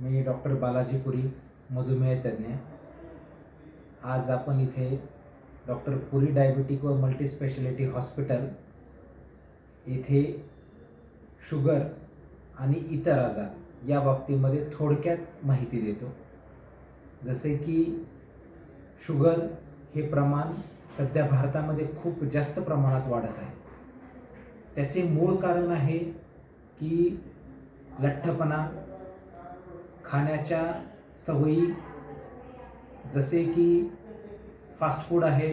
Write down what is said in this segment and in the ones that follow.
मी doctor Balaji पुरी मधुमेह तज्ज्ञ. आज आपण इथे डॉक्टर पुरी डायबिटिक व मल्टीस्पेशालिटी हॉस्पिटल येथे शुगर आणि इतर आजार या बाबतीमध्ये थोडक्यात माहिती देतो. जसे की शुगर हे प्रमाण सध्या भारतामध्ये खूप जास्त प्रमाणात वाढत आहे. त्याचे मूळ कारण आहे की लठ्ठपणा खाण्याच्या सवयी जसे की फास्ट फूड आहे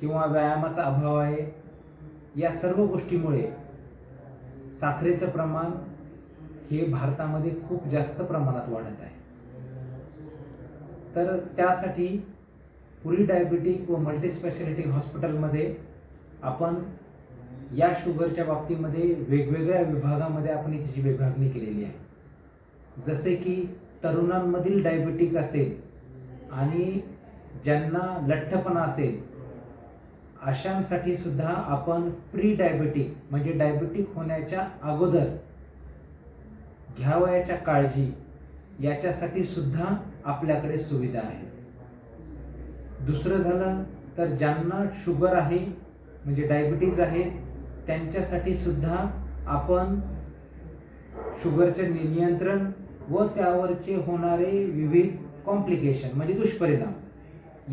किंवा व्यायामाचा अभाव आहे या सर्व गोष्टीमुळे साखरेचं प्रमाण हे भारतामध्ये खूप जास्त प्रमाणात वाढत आहे. तर त्यासाठी पुरी डायबिटिक व मल्टीस्पेशालिटी हॉस्पिटलमध्ये आपण या शुगरच्या बाबतीमध्ये वेगवेगळ्या विभागामध्ये आपण त्याची विभागणी केलेली आहे. जसे की तरुणांमधील डायबिटिक असेल आणि ज्यांना लठ्ठपणा असेल अशांसाठी सुद्धा आपण प्री डायबिटिक म्हणजे डायबिटिक होण्याच्या अगोदर घ्यावयाच्या काळजी याच्यासाठी सुद्धा आपल्याकडे सुविधा आहे. दुसरं झालं तर ज्यांना शुगर आहे म्हणजे डायबिटीज आहे त्यांच्यासाठी सुद्धा आपण शुगरचे नियंत्रण व त्यावरचे होणारे विविध कॉम्प्लिकेशन म्हणजे दुष्परिणाम.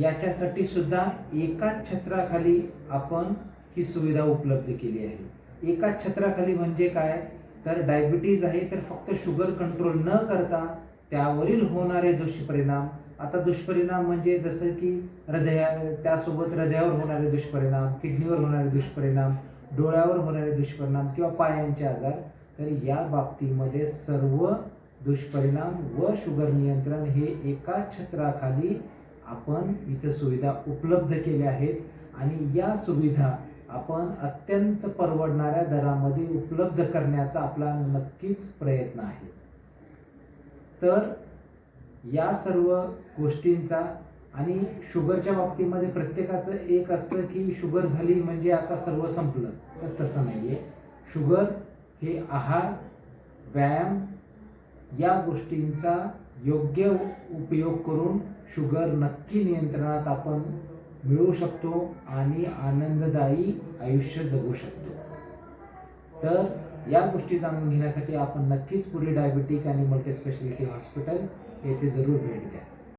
याच्यासाठी सुद्धा एकाच छत्राखाली आपण ही सुविधा उपलब्ध केली आहे. एकाच छत्राखाली म्हणजे काय? तर डायबिटीज आहे तर फक्त शुगर कंट्रोल न करता त्यावरील होणारे दुष्परिणाम. आता दुष्परिणाम म्हणजे जसं की हृदया त्यासोबत हृदयावर होणारे दुष्परिणाम किडनीवर होणारे दुष्परिणाम डोळ्यावर होणारे दुष्परिणाम किंवा पायांचे आजार. तर या बाबतीमध्ये सर्व दुष्परिणाम व शुगर नियंत्रण हे एका छत्राखाली आपण इथं सुविधा उपलब्ध केल्या आहेत. आणि या सुविधा आपण अत्यंत परवडणाऱ्या दरामध्ये उपलब्ध करण्याचा आपला नक्कीच प्रयत्न आहे. तर या सर्व गोष्टींचा आणि शुगरच्या बाबतीमध्ये प्रत्येकाचं एक असतं की शुगर झाली म्हणजे आता सर्व संपलं. तर तसं नाही आहे शुगर हे आहार व्यायाम या गोष्टींचा योग्य उपयोग करून शुगर नक्की नियंत्रणात आपण मिळवू शकतो आणि आनंददायी आयुष्य जगू शकतो. तर या गोष्टी जाणून घेण्यासाठी आपण नक्कीच पुढे डायबिटिक आणि मल्टीस्पेशालिटी हॉस्पिटल येथे जरूर भेट द्या.